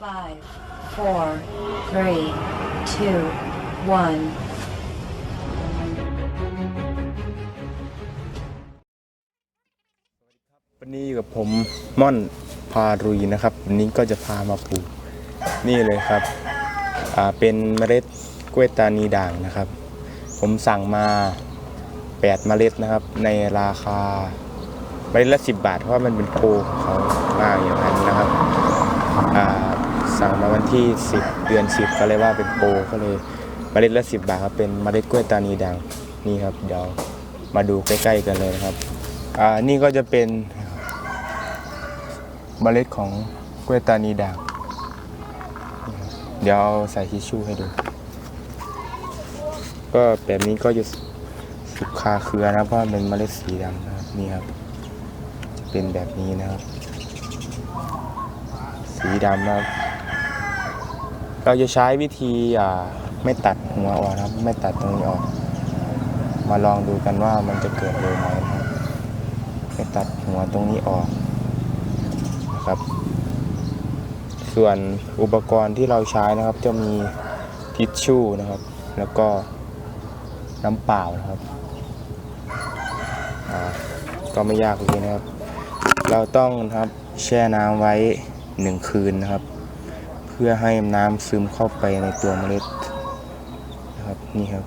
Five, four, three, two, one. วันนี้อยู่กับผมม่อนพารุยนะครับ วันนี้ก็จะพามาปลูกนี่เลยครับอ่าเป็นเมล็ดกล้วยตานีด่างนะครับ ผมสั่งมา8เมล็ดนะครับ ในราคาเมล็ดละ 10 บาท เพราะว่ามันเป็นโปรของเขามากอย่างนั้นนะครับอ่า สั่งมาวันที่ 10 เดือน 10 ก็เลยว่าเป็นโปรก็เลยมเมล็ดละ 10 บาทครับเป็นมเมล็ดกล้วยตานีด่างนี่ครับเดี๋ยวมาดูใกล้ๆกันเลยนะครับอ่านี่ก็จะเป็นมเมล็ดของกล้วยตานีด่างเดี๋ยวเอาใส่ทิชชู่ให้ดู ก็แบบนี้ก็จะสุกคาเครือนะเพราะเป็นมเมล็ดสีดำนะครับนี่ครับจะเป็นแบบนี้นะครับ สีดำนะครับ เราจะใช้วิธีไม่ตัดหัวออกนะครับ ไม่ตัดตรงนี้ออก มาลองดูกันว่ามันจะเกิดเลยไหมครับไม่ตัดหัวตรงนี้ออกนะครับ ส่วนอุปกรณ์ที่เราใช้นะครับจะมีทิชชู่นะครับ แล้วก็น้ำเปล่านะครับก็ไม่ยากเลยนะครับ เราต้องนะครับแช่น้ำไว้หนึ่งคืนนะครับ พื่อให้น้ำซึมเข้าไปในตัวเมล็ดนะครับนี่ครับ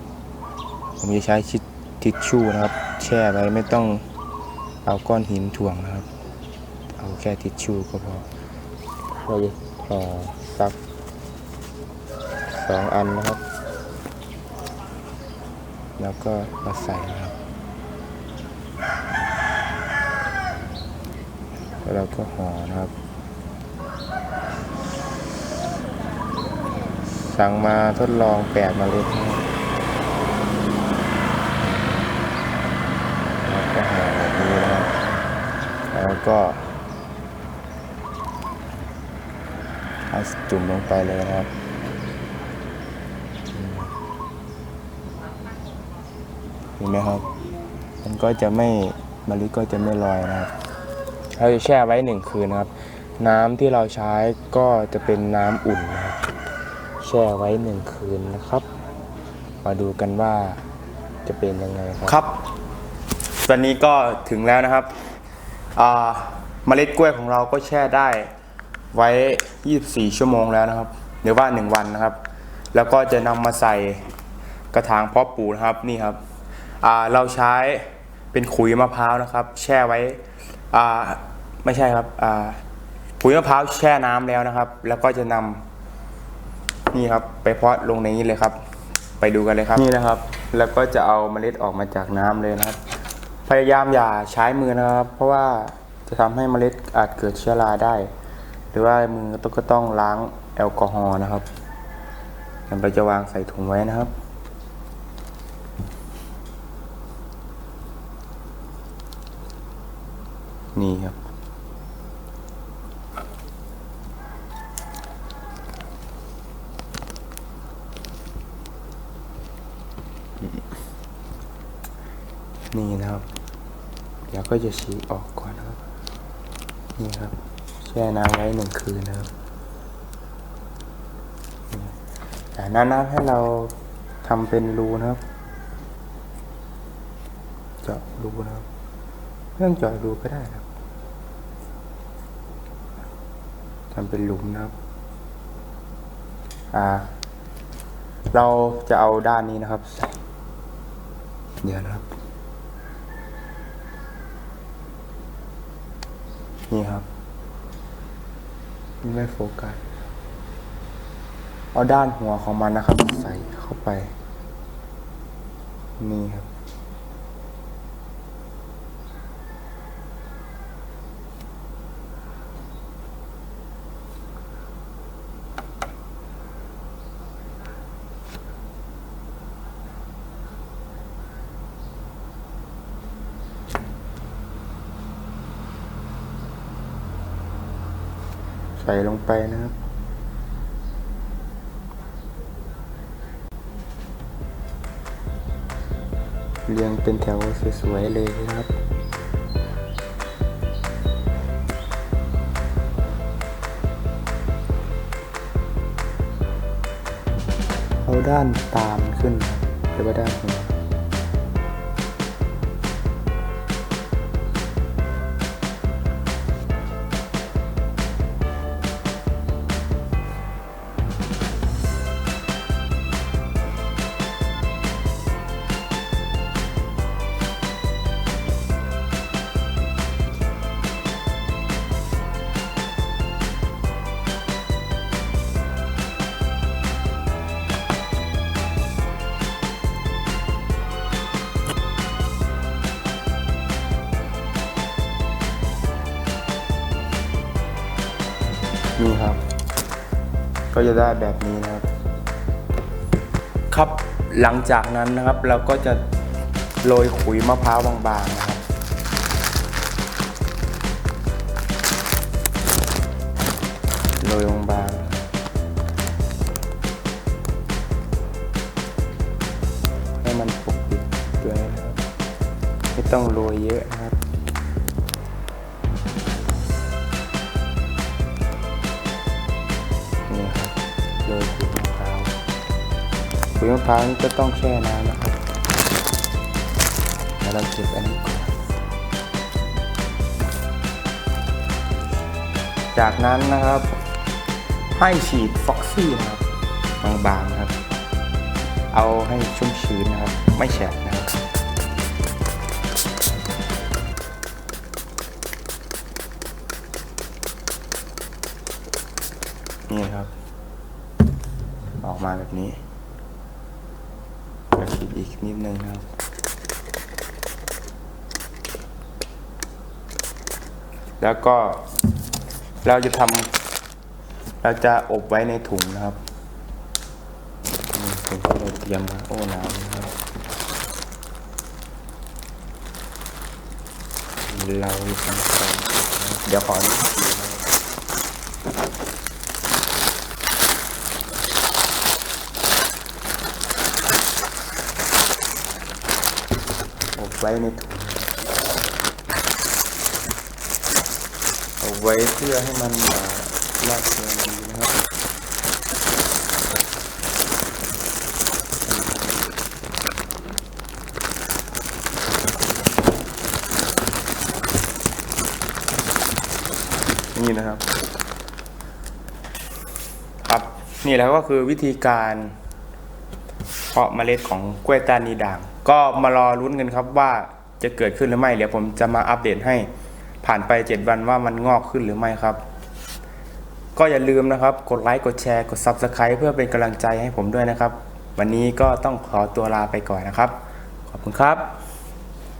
ผมจะใช้ชิทิชชู่นะครับ แช่ไว้ไม่ต้องเอาก้อนหินถ่วงนะครับ เอาแค่ทิชชู่ก็พอเราจะห่อสักสองอันนะครับ แล้วก็มาใส่นะครับแล้วเราก็ห่อนะครับ สั่งมาทดลองแปดเมล็ดนะครับแล้วก็ห่อแบบนี้นะครับแล้วก็เอาจุ่มลงไปเลยนะครับเห็นไหมครับ มันก็จะไม่มะลิก็จะไม่ลอยนะครับ เราจะแช่ไว้หนึ่งคืนนะครับ น้ำที่เราใช้ก็จะเป็นน้ำอุ่นนะครับ ช่ไว้หนึ่งคืนนะครับมาดูกันว่าจะเป็นยังไงครับครับ ตอนนี้ก็ถึงแล้วนะครับเมล็ดกล้วยของเราก็แช่ได้ไว้ 24 ชั่วโมงแล้วนะครับหรือว่า 1 วันนะครับ แล้วก็จะนำมาใส่กระถางเพาะปลูกนะครับนี่ครับเราใช้เป็นขุยมะพร้าวนะครับ แช่ไว้ไม่ใช่ครับขุยมะพร้าวแช่น้ำแล้วนะครับ แล้วก็จะนำ นี่ครับไปเพาะลงในนี้เลยครับ ไปดูกันเลยครับนี่นะครับ แล้วก็จะเอาเมล็ดออกมาจากน้ำเลยนะครับ พยายามอย่าใช้มือนะครับ เพราะว่าจะทำให้เมล็ดอาจเกิดเชื้อราได้ หรือว่ามือต้องก็ต้องล้างแอลกอฮอล์นะครับเดี๋ยวเราจะวางใส่ถุงไว้นะครับนี่ครับ นี่นะครับ เดี๋ยวก็จะฉีกออกก่อนนะครับ นี่ครับแช่น้ำไว้หนึ่งคืนนะครับจากนั้นนะให้เราทำเป็นรูนะครับ เจาะรูนะครับเรื่องเจาะรูก็ได้ครับทำเป็นหลุมนะครับ อ่า เราจะเอาด้านนี้นะครับใส่ เดี๋ยวนะครับ นี่ครับ ไม่โฟกัส เอาด้านหัวของมันนะครับ ใส่เข้าไป นี่ครับ ใส่ลงไปนะครับ เรียงเป็นแถวสวยๆเลยนะครับเอาด้านตามขึ้นหรือว่าด้านหัว นี่ครับ ก็จะได้แบบนี้นะครับ ครับหลังจากนั้นนะครับเราก็จะโรยขุยมะพร้าวบางๆนะครับ โรยบางๆให้มันปกปิดด้วยนะครับ ไม่ต้องโรยเยอะ ขุยมะพร้าวนี่ก็ต้องแช่น้ำนะครับแล้วเราเก็บอันนี้ก่อนจากนั้นนะครับ ให้ฉีดฟ็อกซี่นะครับบางๆนะครับ เอาให้ชุ่มชื้นนะครับ ไม่แฉะนะครับนี่ครับ ออกมาแบบนี้ นิดนึงครับแล้วก็เราจะทำเราจะอบไว้ในถุงนะครับถุงที่เราเตรียมมาโอ้น้ำนะครับ เราทำการเดี๋ยวขอนุญาตดูนะครับ อบ ไว้ในถุงเอาไว้เพื่อให้มันเอ่อรากเริงดีนะครับนี่นะครับ ครับนี่แหละก็คือวิธีการเพาะเมล็ดของกล้วยตานีด่าง ก็มารอลุ้นกันครับว่าจะเกิดขึ้นหรือไม่เดี๋ยวผมจะมาอัปเดตให้ผ่านไป 7 วันว่ามันงอกขึ้นหรือไม่ครับ ก็อย่าลืมนะครับ กดไลค์กดแชร์กด Subscribe เพื่อเป็นกำลังใจให้ผมด้วยนะครับ วันนี้ก็ต้องขอตัวลาไปก่อนนะครับ ขอบคุณครับ